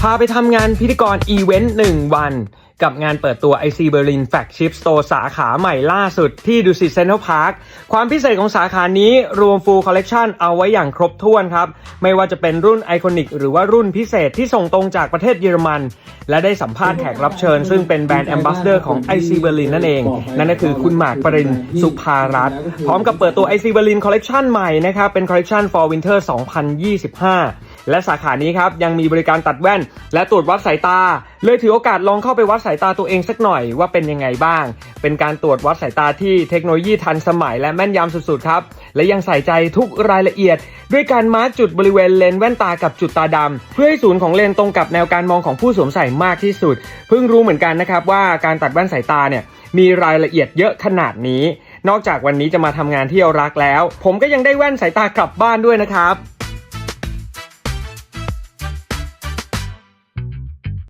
พาไปทำงานพิธีกรอีเวนต์1วัน กับงานเปิดตัว IC Berlin Flagship Store สาขาใหม่ล่าสุดที่ดุสิตเซ็นทรัลพาร์คความพิเศษของสาขานี้รวม full collection เอาไว้อย่างครบถ้วนครับ ไม่ว่าจะเป็นรุ่นไอคอนิกหรือว่ารุ่นพิเศษที่ส่งตรงจากประเทศเยอรมัน และได้สัมภาษณ์แขกรับเชิญ ซึ่งเป็นแบรนด์แอมบาสเดอร์ของ IC Berlin นั่นเอง นั่นก็คือคุณหมากปรินสุภารัตน์พร้อมกับเปิดตัว IC Berlin Collection ใหม่นะครับเป็น Collection for Winter 2025 และสาขานี้ครับยังมีบริการตัดแว่น และตรวจวัดสายตา เลยถือโอกาสลองเข้าไปวัดสายตาตัวเองสักหน่อยว่าเป็นยังไงบ้าง เป็นการตรวจวัดสายตาที่เทคโนโลยีทันสมัยและแม่นยำสุดๆครับ และยังใส่ใจทุกรายละเอียด ด้วยการมาร์กจุดบริเวณเลนแว่นตากับจุดตาดำเพื่อให้ศูนย์ของเลนตรงกับแนวการมองของผู้สวมใส่มากที่สุด เพิ่งรู้เหมือนกันนะครับว่าการตัดแว่นสายตาเนี่ยมีรายละเอียดเยอะขนาดนี้ นอกจากวันนี้จะมาทำงานที่เรารักแล้ว ผมก็ยังได้แว่นสายตากลับบ้านด้วยนะครับ